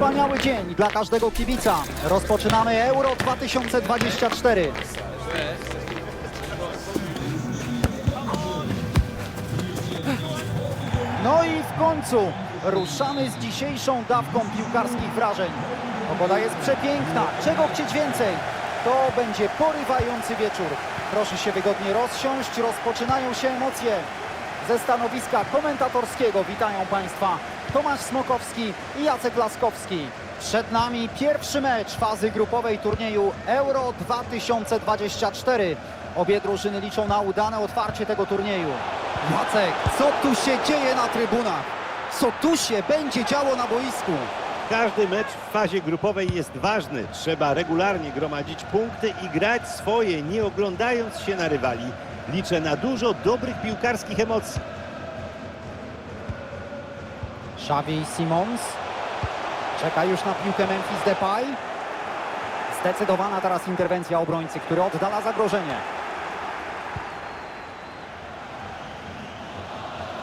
wspaniały dzień dla każdego kibica. Rozpoczynamy Euro 2024. No i w końcu ruszamy z dzisiejszą dawką piłkarskich wrażeń. Pogoda jest przepiękna, czego chcieć więcej? To będzie porywający wieczór. Proszę się wygodnie rozsiąść, rozpoczynają się emocje. Ze stanowiska komentatorskiego witają Państwa Tomasz Smokowski i Jacek Laskowski. Przed nami pierwszy mecz fazy grupowej turnieju Euro 2024. Obie drużyny liczą na udane otwarcie tego turnieju. Jacek, co tu się dzieje na trybunach? Co tu się będzie działo na boisku? Każdy mecz w fazie grupowej jest ważny. Trzeba regularnie gromadzić punkty i grać swoje, nie oglądając się na rywali. Liczę na dużo dobrych piłkarskich emocji. Xavi Simons. Czeka już na piłkę Memphis Depay. Zdecydowana teraz interwencja obrońcy, który oddala zagrożenie.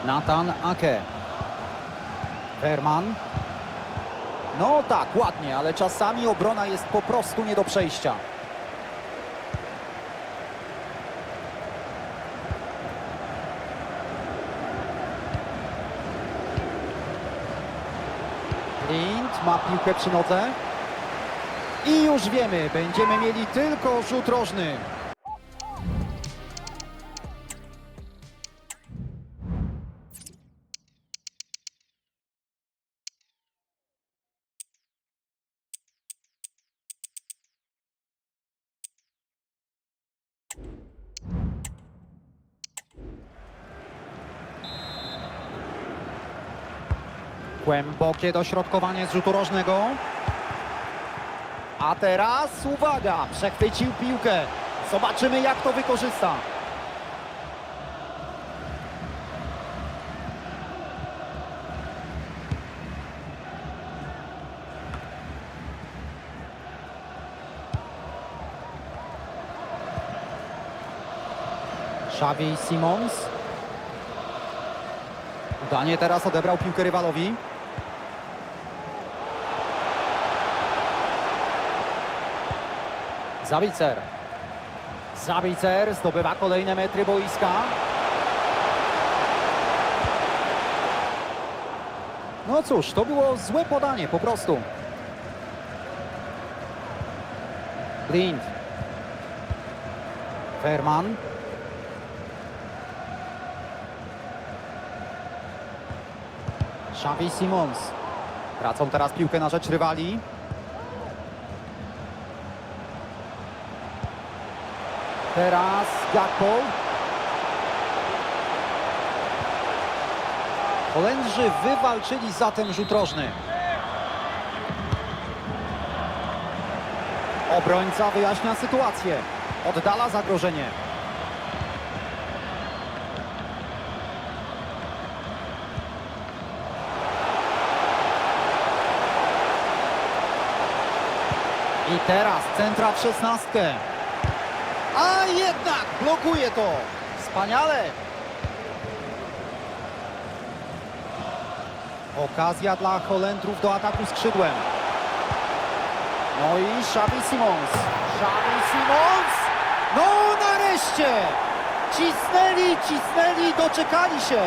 Nathan Ake. Verman. No tak, ładnie, ale czasami obrona jest po prostu nie do przejścia. Lind ma piłkę przy nodze. I już wiemy, będziemy mieli tylko rzut rożny. Głębokie dośrodkowanie z rzutu rożnego. A teraz uwaga, przechwycił piłkę. Zobaczymy jak to wykorzysta. Xavi Simons. Udanie teraz odebrał piłkę rywalowi. Zabicer. Zabicer zdobywa kolejne metry boiska. No cóż, to było złe podanie po prostu. Blind. Ferman. Xavi Simons. Tracą teraz piłkę na rzecz rywali. Teraz Gakpo. Holendrzy wywalczyli za ten rzut rożny. Obrońca wyjaśnia sytuację. Oddala zagrożenie. I teraz centra w szesnastkę. A jednak blokuje to. Wspaniale. Okazja dla Holendrów do ataku skrzydłem. No i Xavi Simons. Xavi Simons. No nareszcie. Cisnęli, cisnęli, doczekali się.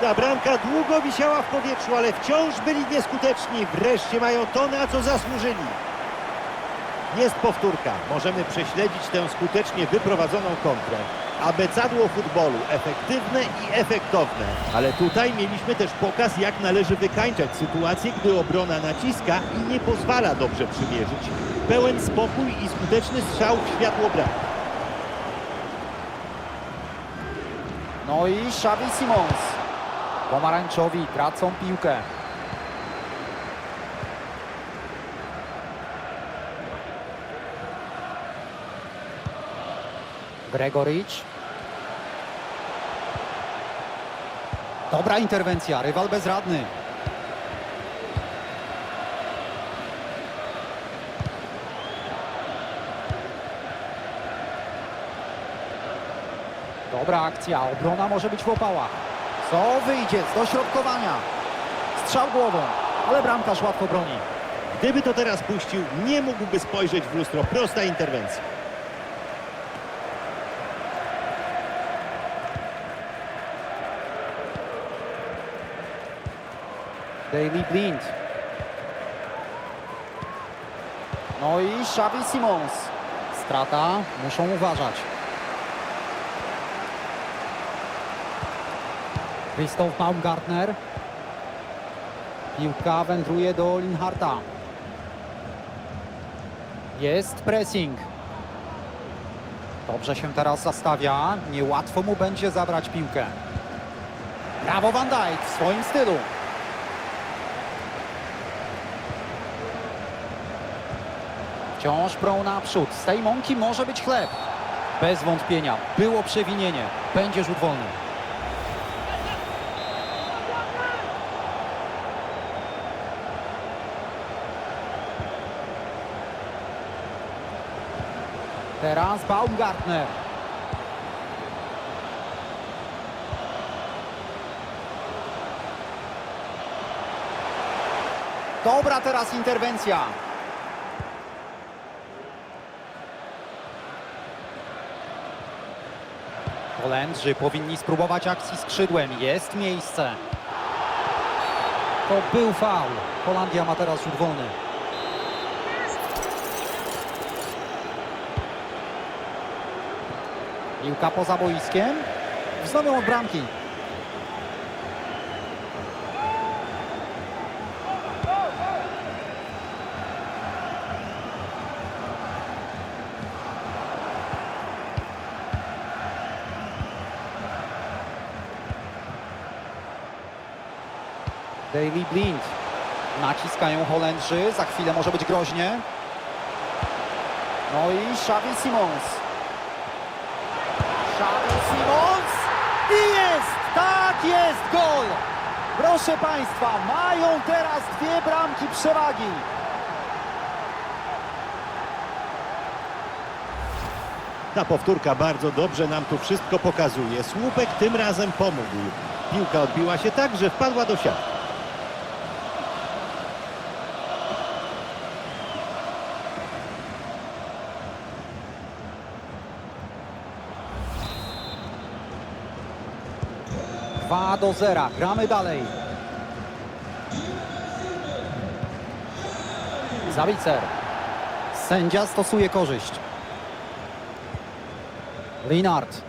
Ta bramka długo wisiała w powietrzu, ale wciąż byli nieskuteczni. Wreszcie mają to, na co zasłużyli. Jest powtórka. Możemy prześledzić tę skutecznie wyprowadzoną kontrę. Abecadło futbolu. Efektywne i efektowne. Ale tutaj mieliśmy też pokaz, jak należy wykańczać sytuację, gdy obrona naciska i nie pozwala dobrze przymierzyć. Pełen spokój i skuteczny strzał w światło bramki. No i Xavi Simons. Pomarańczowi tracą piłkę. Gregoricz. Dobra interwencja, rywal bezradny. Dobra akcja, obrona może być w opałach. Co wyjdzie z dośrodkowania? Strzał głową, ale bramkarz łatwo broni. Gdyby to teraz puścił, nie mógłby spojrzeć w lustro. Prosta interwencja. Daily Blind. No i Xavi Simons. Strata, muszą uważać. Christoph Baumgartner. Piłka wędruje do Linharta. Jest pressing. Dobrze się teraz zastawia. Niełatwo mu będzie zabrać piłkę. Brawo Van Dijk w swoim stylu. Wciąż prą naprzód. Z tej mąki może być chleb. Bez wątpienia. Było przewinienie. Będzie rzut wolny. Teraz Baumgartner. Dobra teraz interwencja. Holendrzy powinni spróbować akcji skrzydłem. Jest miejsce. To był faul. Holandia ma teraz rzut wolny. Piłka poza boiskiem. Wznowią od bramki. Daily Blind. Naciskają Holendrzy. Za chwilę może być groźnie. No i Xavi Simons. Xavi Simons. I jest! Tak jest! Gol! Proszę Państwa, mają teraz dwie bramki przewagi. Ta powtórka bardzo dobrze nam tu wszystko pokazuje. Słupek tym razem pomógł. Piłka odbiła się tak, że wpadła do siatki. Dwa do zera. Gramy dalej. Zawicer. Sędzia stosuje korzyść. Linard.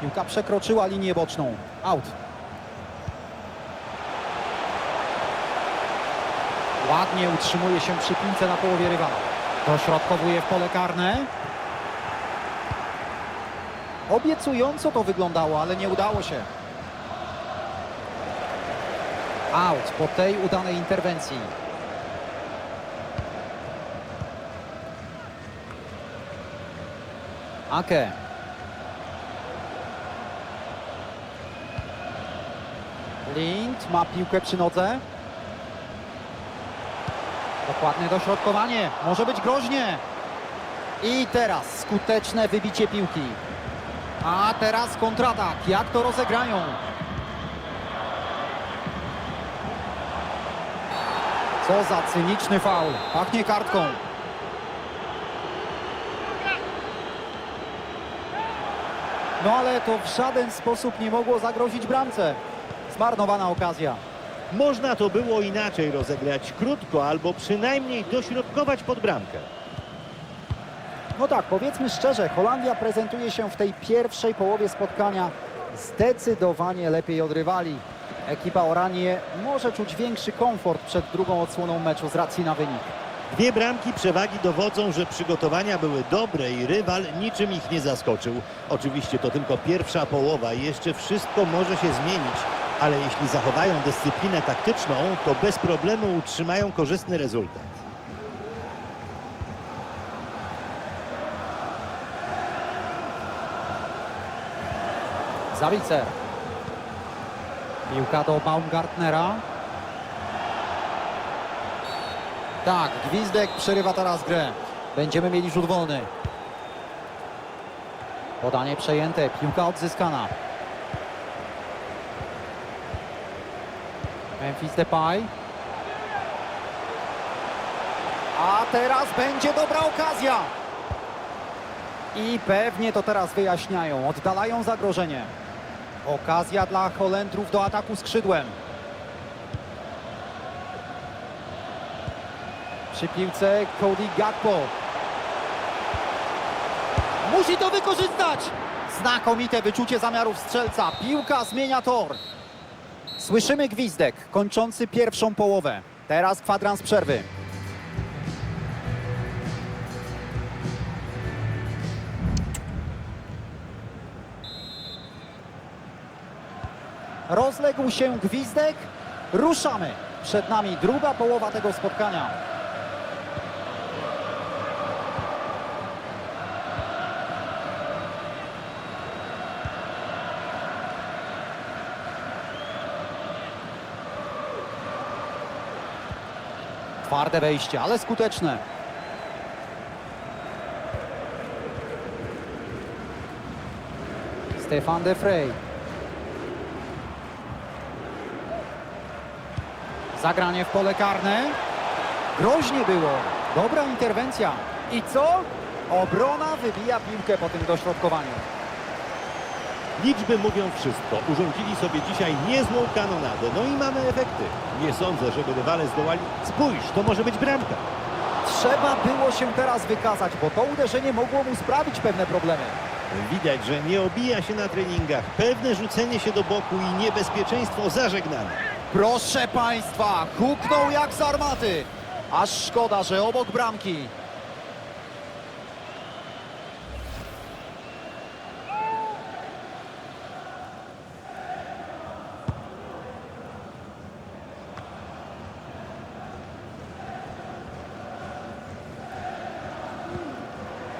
Piłka przekroczyła linię boczną. Out. Ładnie utrzymuje się przy piłce na połowie rywala. Dośrodkowuje w pole karne. Obiecująco to wyglądało, ale nie udało się. Out po tej udanej interwencji. Ake. Lind ma piłkę przy nodze. Dokładne dośrodkowanie. Może być groźnie. I teraz skuteczne wybicie piłki. A teraz kontratak. Jak to rozegrają? Co za cyniczny faul. Pachnie kartką. No ale to w żaden sposób nie mogło zagrozić bramce. Zmarnowana okazja. Można to było inaczej rozegrać krótko albo przynajmniej dośrodkować pod bramkę. No tak, powiedzmy szczerze, Holandia prezentuje się w tej pierwszej połowie spotkania zdecydowanie lepiej od rywali. Ekipa Oranie może czuć większy komfort przed drugą odsłoną meczu z racji na wynik. Dwie bramki przewagi dowodzą, że przygotowania były dobre i rywal niczym ich nie zaskoczył. Oczywiście to tylko pierwsza połowa i jeszcze wszystko może się zmienić, ale jeśli zachowają dyscyplinę taktyczną, to bez problemu utrzymają korzystny rezultat. Zawicer. Piłka do Baumgartnera. Tak, Gwizdek przerywa teraz grę. Będziemy mieli rzut wolny. Podanie przejęte, piłka odzyskana. Memphis Depay. A teraz będzie dobra okazja. I pewnie to teraz wyjaśniają, oddalają zagrożenie. Okazja dla Holendrów do ataku skrzydłem. Przy piłce Cody Gakpo. Musi to wykorzystać! Znakomite wyczucie zamiarów strzelca. Piłka zmienia tor. Słyszymy gwizdek kończący pierwszą połowę. Teraz kwadrans przerwy. Rozległ się gwizdek. Ruszamy. Przed nami druga połowa tego spotkania. Twarde wejście, ale skuteczne. Stefan de Frey. Zagranie w pole karne. Groźnie było. Dobra interwencja. I co? Obrona wybija piłkę po tym dośrodkowaniu. Liczby mówią wszystko. Urządzili sobie dzisiaj niezłą kanonadę. No i mamy efekty. Nie sądzę, żeby rywale zdołali... Spójrz, to może być bramka. Trzeba było się teraz wykazać, bo to uderzenie mogło mu sprawić pewne problemy. Widać, że nie obija się na treningach. Pewne rzucenie się do boku i niebezpieczeństwo zażegnane. Proszę Państwa, huknął jak z armaty. Aż szkoda, że obok bramki.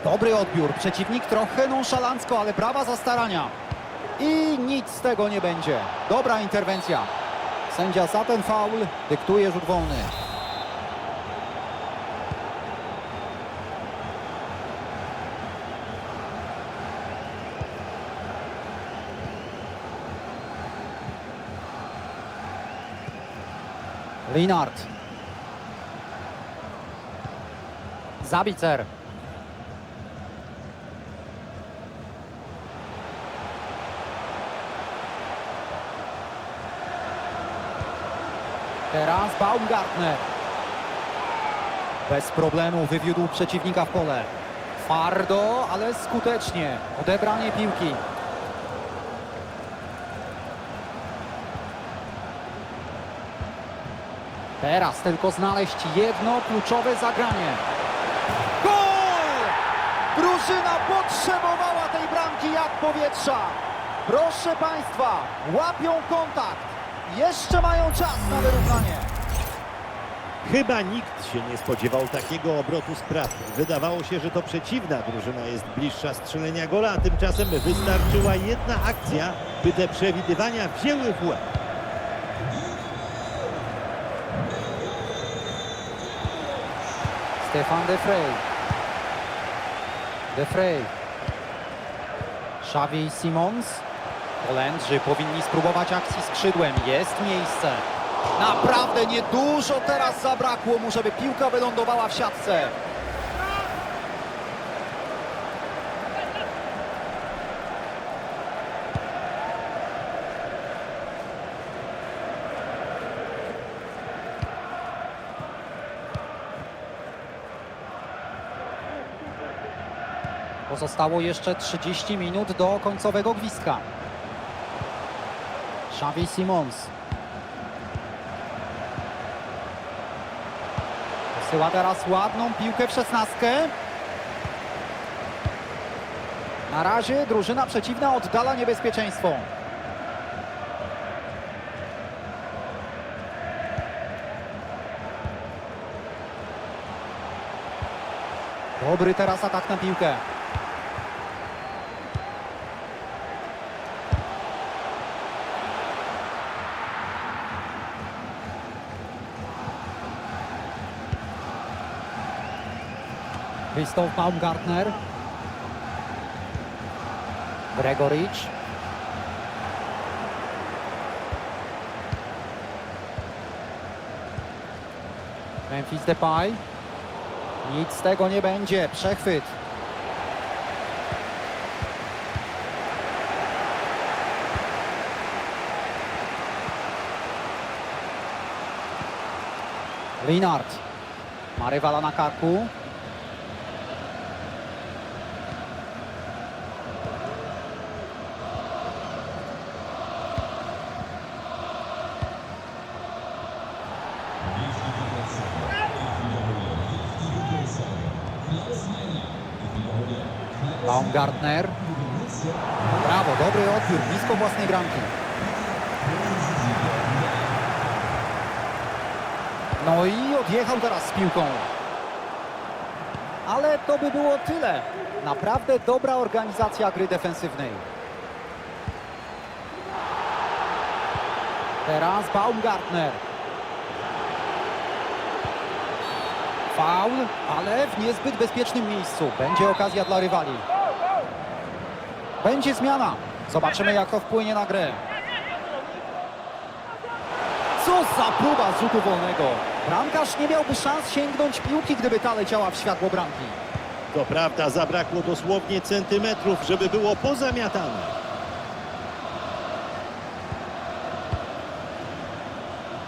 Dobry odbiór. Przeciwnik trochę nonszalancko, ale brawa za starania. I nic z tego nie będzie. Dobra interwencja. Sędzia za ten faul dyktuje rzut wolny. Linard. Zabicer. Teraz Baumgartner. Bez problemu wywiódł przeciwnika w pole. Twardo, ale skutecznie. Odebranie piłki. Teraz tylko znaleźć jedno kluczowe zagranie. Gol! Drużyna potrzebowała tej bramki jak powietrza. Proszę Państwa, łapią kontakt. Jeszcze mają czas na wyrównanie. Chyba nikt się nie spodziewał takiego obrotu spraw. Wydawało się, że to przeciwna drużyna jest bliższa strzelenia gola, a tymczasem wystarczyła jedna akcja, by te przewidywania wzięły w łeb. Stefan de Frey. De Frey. Xavi Simons. Holendrzy powinni spróbować akcji skrzydłem. Jest miejsce. Naprawdę niedużo teraz zabrakło mu, żeby piłka wylądowała w siatce. Pozostało jeszcze 30 minut do końcowego gwizdka. Xavi Simons. Posyła teraz ładną piłkę w szesnastkę. Na razie drużyna przeciwna oddala niebezpieczeństwo. Dobry teraz atak na piłkę. Christoph Baumgartner. Gregoricz. Memphis Depay. Nic z tego nie będzie. Przechwyt. Linard. Ma rywala na karku. Baumgartner. Brawo, dobry odbiór, blisko własnej bramki. No i odjechał teraz z piłką. Ale to by było tyle. Naprawdę dobra organizacja gry defensywnej. Teraz Baumgartner. Faul, ale w niezbyt bezpiecznym miejscu. Będzie okazja dla rywali. Będzie zmiana. Zobaczymy, jak to wpłynie na grę. Co za próba z rzutu wolnego. Bramkarz nie miałby szans sięgnąć piłki, gdyby ta leciała w światło bramki. To prawda, zabrakło dosłownie centymetrów, żeby było pozamiatane.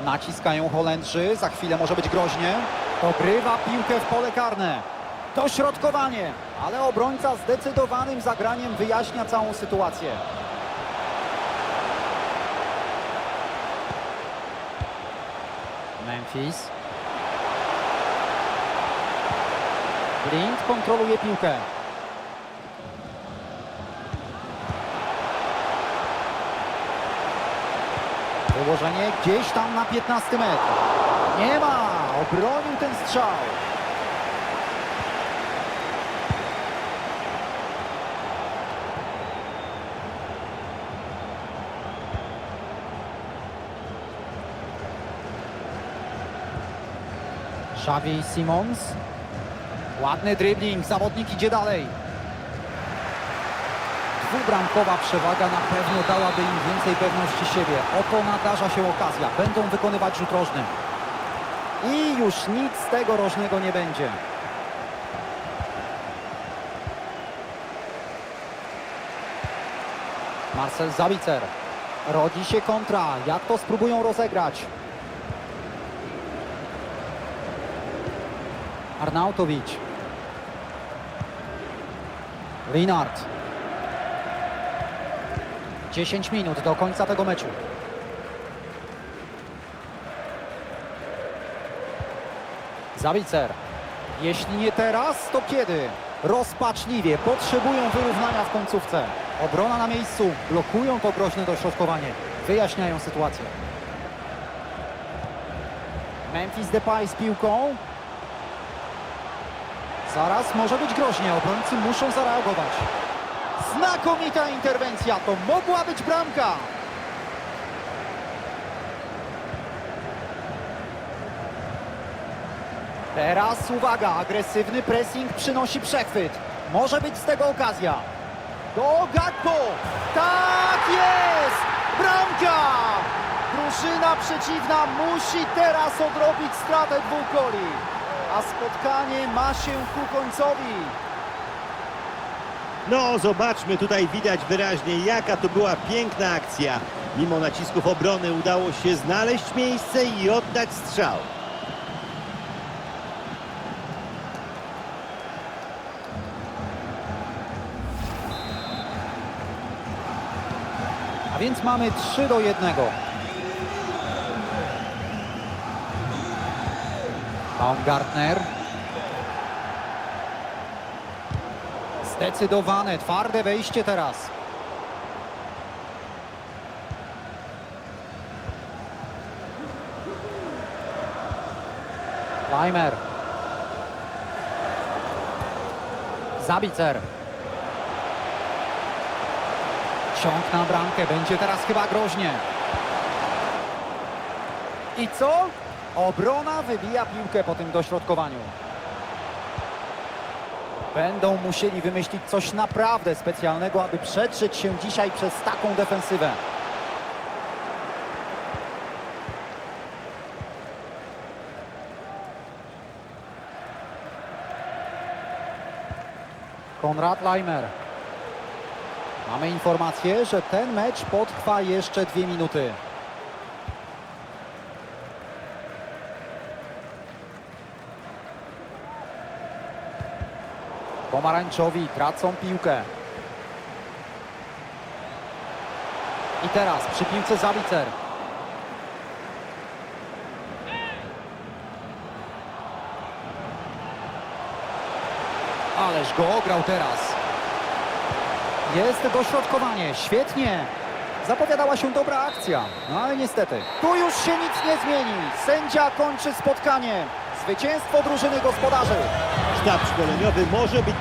Naciskają Holendrzy, za chwilę może być groźnie. Ogrywa piłkę w pole karne. Dośrodkowanie, ale obrońca zdecydowanym zagraniem wyjaśnia całą sytuację. Memphis. Blind kontroluje piłkę. Wyłożenie gdzieś tam na 15 metr. Nie ma! Obronił ten strzał. Xavi Simons. Ładny dribbling, zawodnik idzie dalej. Dwubramkowa przewaga na pewno dałaby im więcej pewności siebie. Oto nadarza się okazja. Będą wykonywać rzut rożny. I już nic z tego rożnego nie będzie. Marcel Zabicer. Rodzi się kontra. Jak to spróbują rozegrać? Arnautowicz. Linard. 10 minut do końca tego meczu. Zabicer. Jeśli nie teraz, to kiedy? Rozpaczliwie potrzebują wyrównania w końcówce. Obrona na miejscu, blokują to groźne dośrodkowanie. Wyjaśniają sytuację. Memphis Depay z piłką. Zaraz może być groźnie, obrońcy muszą zareagować. Znakomita interwencja, to mogła być bramka. Teraz uwaga, agresywny pressing przynosi przechwyt. Może być z tego okazja. Do Gakpo! Tak jest! Bramka! Drużyna przeciwna musi teraz odrobić stratę dwóch goli. A spotkanie ma się ku końcowi. No, zobaczmy, tutaj widać wyraźnie, jaka to była piękna akcja. Mimo nacisków obrony udało się znaleźć miejsce i oddać strzał. A więc mamy 3 do 1. Baumgartner. Zdecydowane, twarde wejście teraz. Leimer. Zabicer. Ciąg na bramkę, będzie teraz chyba groźnie. I co? Obrona wybija piłkę po tym dośrodkowaniu. Będą musieli wymyślić coś naprawdę specjalnego, aby przetrzeć się dzisiaj przez taką defensywę. Konrad Leimer. Mamy informację, że ten mecz potrwa jeszcze dwie minuty. Pomarańczowi tracą piłkę. I teraz przy piłce Zawicer. Ależ go ograł teraz. Jest dośrodkowanie, świetnie. Zapowiadała się dobra akcja, no ale niestety. Tu już się nic nie zmieni. Sędzia kończy spotkanie. Zwycięstwo drużyny gospodarzy. Sztab szkoleniowy może być